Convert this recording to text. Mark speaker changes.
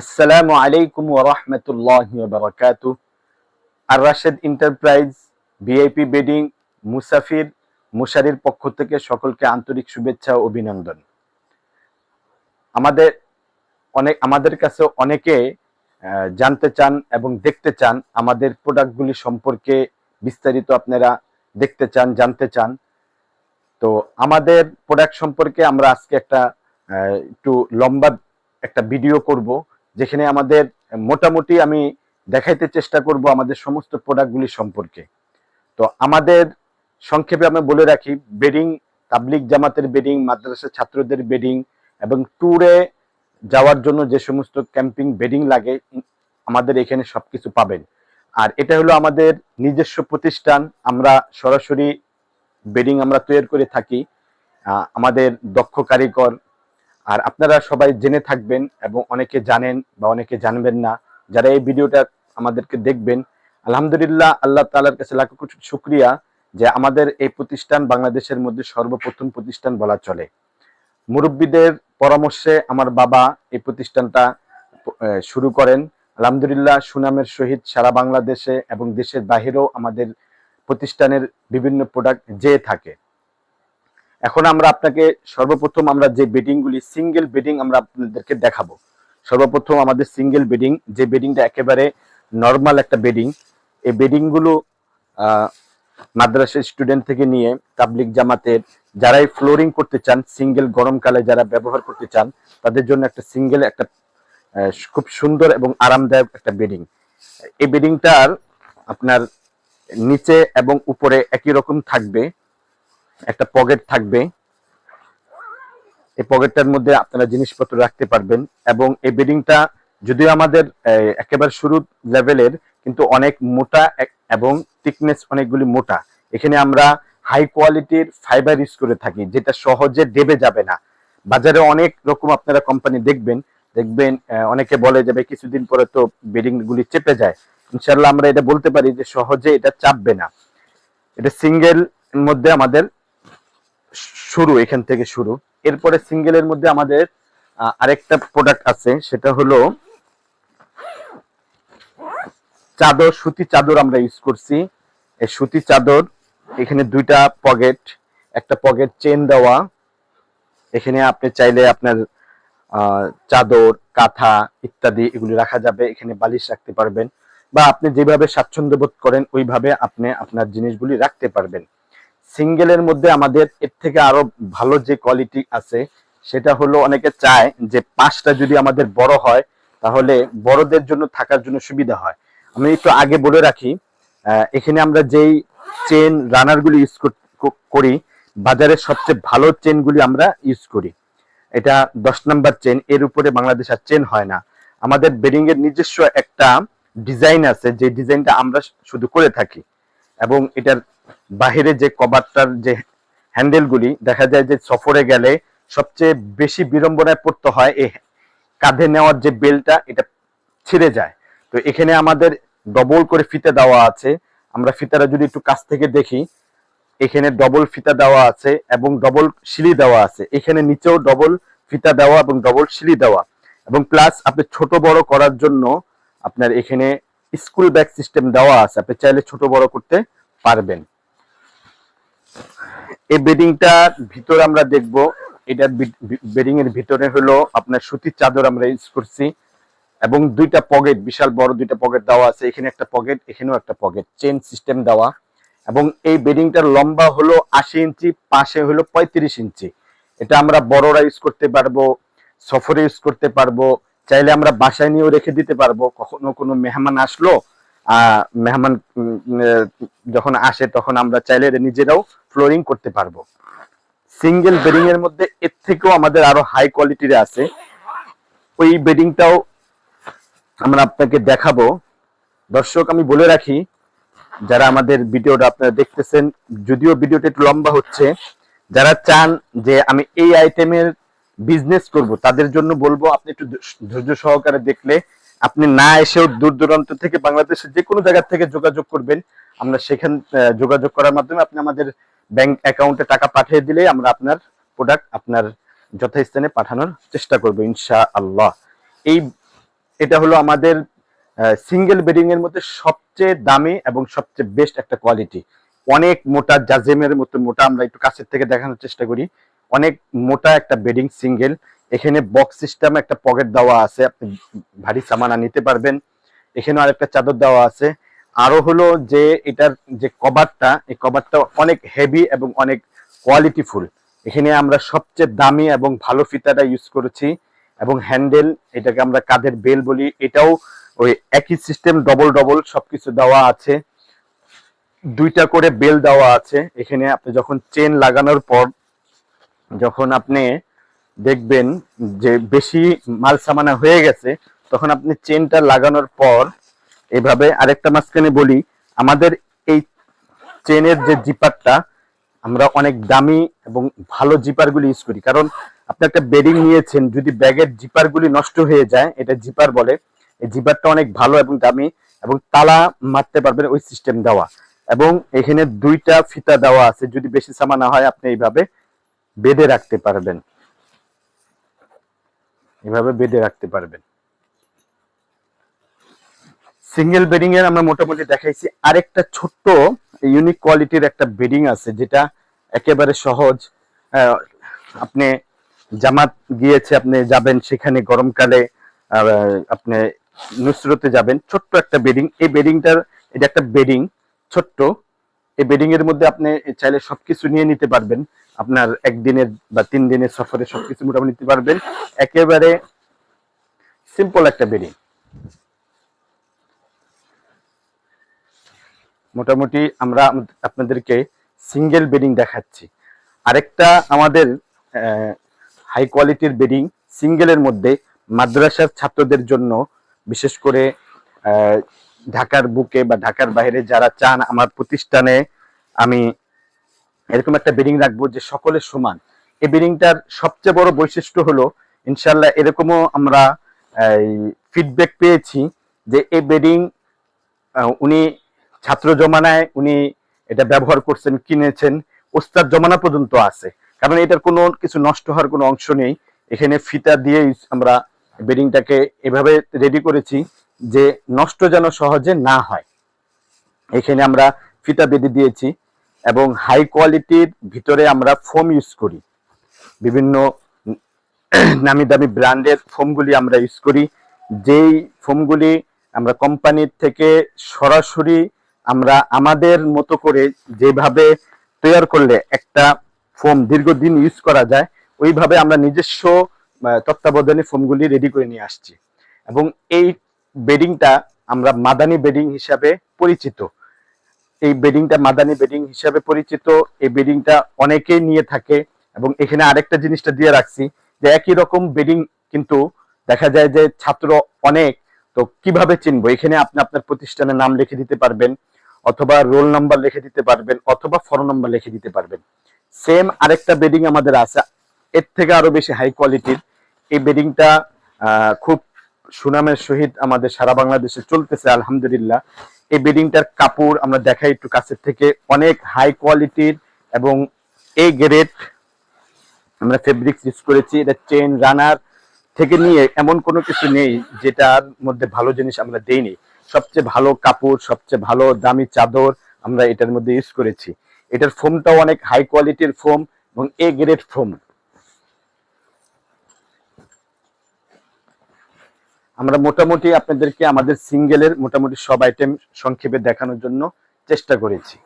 Speaker 1: আসসালামু আলাইকুম ওরহমতুল্লাহ বারকাত আর রাশেদ এন্টারপ্রাইজ, ভিআইপি বেডিং, মুসাফির, মুশারির পক্ষ থেকে সকলকে আন্তরিক শুভেচ্ছা ও অভিনন্দন। আমাদের অনেক, আমাদের কাছে অনেকে জানতে চান এবং দেখতে চান আমাদের প্রোডাক্টগুলি সম্পর্কে বিস্তারিত আপনারা দেখতে চান, জানতে চান। তো আমাদের প্রোডাক্ট সম্পর্কে আমরা আজকে একটা একটু লম্বা একটা ভিডিও করব। যেখানে আমাদের মোটামুটি আমি দেখাইতে চেষ্টা করব আমাদের সমস্ত প্রোডাক্টগুলি সম্পর্কে। তো আমাদের সংক্ষেপে আমি বলে রাখি বেডিং তাবলিক জামাতের বেডিং মাদ্রাসা ছাত্রদের বেডিং এবং ট্যুরে যাওয়ার জন্য যে সমস্ত ক্যাম্পিং বেডিং লাগে আমাদের এখানে সব কিছু পাবেন। আর এটা হলো আমাদের নিজস্ব প্রতিষ্ঠান, আমরা সরাসরি বেডিং আমরা তৈরি করে থাকি। আমাদের দক্ষ কারিগর আর আপনারা সবাই জেনে থাকবেন এবং অনেকে জানেন বা অনেকে জানবেন না, যারা এই ভিডিওটা আমাদেরকে দেখবেন, আলহামদুলিল্লাহ আল্লাহ তালার কাছে লাখ শুক্রিয়া যে আমাদের এই প্রতিষ্ঠান বাংলাদেশের মধ্যে সর্বপ্রথম প্রতিষ্ঠান বলা চলে। মুরব্বীদের পরামর্শে আমার বাবা এই প্রতিষ্ঠানটা শুরু করেন। আলহামদুলিল্লাহ সুনামের সহিত সারা বাংলাদেশে এবং দেশের বাহিরেও আমাদের প্রতিষ্ঠানের বিভিন্ন প্রোডাক্ট যেয়ে থাকে। এখন আমরা আপনাকে সর্বপ্রথম আমরা যে বেডিং গুলি সিঙ্গেল বেডিং আমরা আপনাদেরকে দেখাবো। সর্বপ্রথম আমাদের সিঙ্গেল বেডিং যে বেডিংটা একেবারে নর্মাল একটা বেডিং এই বেডিংগুলো আহ, মাদ্রাসা স্টুডেন্ট থেকে নিয়ে তাবলিক জামাতের যারাই ফ্লোরিং করতে চান সিঙ্গেল গরমকালে যারা ব্যবহার করতে চান তাদের জন্য একটা সিঙ্গেল একটা খুব সুন্দর এবং আরামদায়ক একটা বেডিং এই বেডিংটার আপনার নিচে এবং উপরে একই রকম থাকবে। একটা পকেট থাকবে। এই পকেটটার মধ্যে আপনারা জিনিসপত্র রাখতে পারবেন এবং এই বেডিংটা যদিও আমাদের একেবারে শুরু লেভেলের, কিন্তু অনেক মোটা এবং থিকনেস অনেকগুলি মোটা। এখানে আমরা হাই কোয়ালিটির ফাইবার ইউজ করে থাকি, যেটা সহজে দেবে যাবে না। বাজারে অনেক রকম আপনারা কোম্পানি দেখবেন দেখবেন অনেকে বলে যাবে কিছুদিন পরে তো বেডিং গুলি চেপে যায়। ইনশাল্লাহ আমরা এটা বলতে পারি যে, সহজে এটা চাপবে না। এটা সিঙ্গেল মধ্যে আমাদের শুরু, এখান থেকে শুরু। এরপরে সিঙ্গেলের মধ্যে আমাদের আরেকটা প্রোডাক্ট আছে, সেটা হলো চাদর, সুতি চাদর আমরা ইউজ করছি। এই সুতি চাদর, এখানে দুইটা পকেট একটা পকেট চেন দেওয়া। এখানে আপনি চাইলে আপনার চাদর, কাঁথা ইত্যাদি এগুলি রাখা যাবে। এখানে বালিশ রাখতে পারবেন। বা আপনি যেভাবে স্বাচ্ছন্দ্য বোধ করেন, ওইভাবে আপনি আপনার জিনিসগুলি রাখতে পারবেন। সিঙ্গেলের মধ্যে আমাদের এর থেকে আরও ভালো যে কোয়ালিটি আছে, সেটা হলো অনেকে চায় যে পাঁচটা যদি আমাদের বড় হয়, তাহলে বড়দের জন্য থাকার জন্য সুবিধা হয়। আমি একটু আগে বলে রাখি এখানে আমরা যেই চেন রানার গুলি ইউজ করি বাজারের সবচেয়ে ভালো চেন গুলি আমরা ইউজ করি। এটা দশ নাম্বার চেন এর উপরে বাংলাদেশ আর চেন হয় না। আমাদের বেডিং এর নিজস্ব একটা ডিজাইন আছে, যে ডিজাইনটা আমরা শুধু করে থাকি। এবং এটার বাহিরে যে কভারটার যে হ্যান্ডেলগুলি, দেখা যায় যে সফরে গেলে সবচেয়ে বেশি বিড়ম্বনায় পড়তে হয় এই কাঁধে নেওয়ার যে বেলটা, এটা ছিঁড়ে যায়। তো এখানে আমাদের ডবল করে ফিতে দেওয়া আছে। আমরা ফিতাটা যদি একটু কাছ থেকে দেখি, এখানে ডবল ফিতা দেওয়া আছে এবং ডবল সিঁড়ি দেওয়া আছে। এখানে নিচেও ডবল ফিতা দেওয়া এবং ডবল সিঁড়ি দেওয়া। এবং প্লাস আপনি ছোট বড় করার জন্য আপনার এখানে স্কুল ব্যাগ সিস্টেম দেওয়া আছে, আপনি চাইলে ছোট বড় করতে পারবেন। এই বেডিংটার ভিতর আমরা দেখব এটার বেডিং এর ভিতরে হলো আপনার সুতির চাদর আমরা ইউজ করছি, এবং দুইটা পকেট, বিশাল বড় দুইটা পকেট দেওয়া আছে, এখানে একটা পকেট, এখানেও একটা পকেট চেন সিস্টেম দেওয়া। এবং এই বেডিংটার লম্বা হলো আশি ইঞ্চি, পাশে হলো পঁয়ত্রিশ ইঞ্চি। এটা আমরা বড়রা ইউজ করতে পারব, সফরে ইউজ করতে পারব চাইলে আমরা বাসায় নিয়েও রেখে দিতে পারব। কখনো কোনো মেহমান আসলো মেহমান যখন আসে তখন আমরা চাইলে নিজেরাও ফ্লোরিং করতে পারব। সিঙ্গেল বেডিং এর মধ্যে এর থেকেও আমাদের আরও হাই কোয়ালিটির আছে। ওই বেডিংটাও আমরা আপনাকে দেখাবো। দর্শক, আমি বলে রাখি, যারা আমাদের ভিডিওটা আপনারা দেখতেছেন, যদিও ভিডিওটা একটু লম্বা হচ্ছে, যারা চান যে আমি এই আইটেমের বিজনেস করব, তাদের জন্য বলব, আপনি একটু ধৈর্য সহকারে দেখলে আপনি না এসেও দূর দূরান্ত থেকে বাংলাদেশের যে কোনো জায়গা থেকে যোগাযোগ করবেন। আমরা সেখান যোগাযোগ করার মাধ্যমে আপনি আমাদের ব্যাংক অ্যাকাউন্টে টাকা পাঠিয়ে দিলে আমরা আপনার প্রোডাক্ট আপনার যথাস্থানে পাঠানোর চেষ্টা করব ইনশা আল্লাহ এই, এটা হলো আমাদের সিঙ্গেল বেডিং এর মধ্যে সবচেয়ে দামি এবং সবচেয়ে বেস্ট একটা কোয়ালিটি অনেক মোটা জাজেমের মতো মোটা আমরা একটু কাছের থেকে দেখানোর চেষ্টা করি। অনেক মোটা একটা বেডিং সিঙ্গেল এখানে বক্স সিস্টেম একটা পকেট দেওয়া আছে, আপনি ভারী সামানা নিতে পারবেন। এখানে আরেকটা চাদর দেওয়া আছে। আরও হলো যে এটার যে কভারটা, এই কভারটা অনেক হেভি এবং অনেক কোয়ালিটিফুল এখানে আমরা সবচেয়ে দামি এবং ভালো ফিতাটা ইউজ করেছি এবং হ্যান্ডেল এটাকে আমরা কাঁধের বেল বলি। এটাও ওই একই সিস্টেম ডবল ডবল সবকিছু দেওয়া আছে। দুইটা করে বেল দেওয়া আছে। এখানে আপনি যখন চেন লাগানোর পর যখন আপনি দেখবেন যে বেশি মাল সামানা হয়ে গেছে, তখন আপনি চেনটা লাগানোর পর এভাবে আরেকটা মাঝখানে বলি, আমাদের এই চেনের যে জিপারটা, আমরা অনেক দামি এবং ভালো জিপারগুলি ইউজ করি। কারণ আপনি একটা বেডিং নিয়েছেন, যদি ব্যাগের জিপারগুলি নষ্ট হয়ে যায়, এটা জিপার বলে, এই জিপারটা অনেক ভালো এবং দামি এবং তালা মারতে পারবেন ওই সিস্টেম দেওয়া। এবং এখানে দুইটা ফিতা দেওয়া আছে, যদি বেশি সামানা হয়, আপনি এইভাবে বেঁধে রাখতে পারবেন। এভাবে বেঁধে রাখতে পারবেন। সিঙ্গেল বেডিং এর আমরা মোটামুটি দেখাইছি। আরেকটা ছোট্ট ইউনিক কোয়ালিটির একটা বেডিং আছে, যেটা একেবারে সহজ। আপনি জামাত গিয়েছে, আপনি যাবেন সেখানে গরমকালে আপনি নুসরতে যাবেন। ছোট্ট একটা বেডিং এই বেডিংটার এটা একটা বেডিং ছোট্ট। এই বেডিং এর মধ্যে আপনি চাইলে সবকিছু নিয়ে নিতে পারবেন। আপনার একদিনের বা তিন দিনের সফরে সবকিছু মোটামুটি নিতে পারবেন। একেবারে সিম্পল একটা বেডিং মোটামুটি আমরা আপনাদেরকে সিঙ্গেল বেডিং দেখাচ্ছি। আরেকটা আমাদের হাই কোয়ালিটির বেডিং সিঙ্গেলের মধ্যে মাদ্রাসার ছাত্রদের জন্য, বিশেষ করে ঢাকার বুকে বা ঢাকার বাইরে যারা চান, আমার প্রতিষ্ঠানে আমি এরকম একটা বেডিং রাখব যে সকলের সমান। এই বেডিংটার সবচেয়ে বড় বৈশিষ্ট্য হলো ইনশাল্লাহ এরকমও আমরা ফিডব্যাক পেয়েছি যে এই বেডিং উনি ছাত্র জমানায় উনি এটা ব্যবহার করছেন, কিনেছেন, ওস্তাদ জমানা পর্যন্ত আছে। কারণ এটার কোনো কিছু নষ্ট হওয়ার কোনো অংশ নেই। এখানে ফিতা দিয়ে আমরা বেডিংটাকে এভাবে রেডি করেছি যে নষ্ট যেন সহজে না হয়। এখানে আমরা ফিতা বেঁধে দিয়েছি। এবং হাই কোয়ালিটির ভিতরে আমরা ফোম ইউজ করি। বিভিন্ন নামি দামি ব্র্যান্ডের ফোমগুলি আমরা ইউজ করি। যেই ফোমগুলি আমরা কোম্পানির থেকে সরাসরি আমরা আমাদের মতো করে যেভাবে তৈরি করলে একটা ফোম দীর্ঘদিন ইউজ করা যায়, ওইভাবে আমরা নিজস্ব তত্ত্বাবধানে ফোমগুলি রেডি করে নিয়ে আসছি। এবং এই বেডিংটা আমরা মাদানি বেডিং হিসাবে পরিচিত। এই বেডিংটা মাদানি বেডিং হিসাবে পরিচিত। এই বেডিংটা অনেকেই নিয়ে থাকে এবং এখানে আরেকটা জিনিসটা দিয়ে রাখছি যে একই রকম বেডিং কিন্তু দেখা যায় যে ছাত্র অনেক, তো কীভাবে চিনবো? এখানে আপনি আপনার প্রতিষ্ঠানের নাম লিখে দিতে পারবেন, অথবা রোল নাম্বার লিখে দিতে পারবেন, অথবা ফোন নাম্বার লিখে দিতে পারবেন। সেম আরেকটা বেডিং আমাদের আছে, এর থেকে আরও বেশি হাই কোয়ালিটির এই বেডিংটা খুব সুনামের সহিত আমাদের সারা বাংলাদেশে চলতেছে, আলহামদুলিল্লাহ। এই বেডিংটার কাপড় আমরা দেখাই একটু কাছের থেকে। অনেক হাই কোয়ালিটির এবং এ গ্রেড আমরা ফেব্রিক্স ইউজ করেছি। এটা চেন রানার থেকে নিয়ে এমন কোনো কিছু নেই যেটার মধ্যে ভালো জিনিস আমরা দেইনি। সবচেয়ে ভালো কাপড়, সবচেয়ে ভালো দামি চাদর আমরা এটার মধ্যে ইউজ করেছি। এটার ফোমটাও অনেক হাই কোয়ালিটির ফোম এবং এ গ্রেড ফোম আমরা মোটামুটি আপনাদেরকে আমাদের সিঙ্গেলের মোটামুটি সব আইটেম সংক্ষেপে দেখানোর জন্য চেষ্টা করেছি।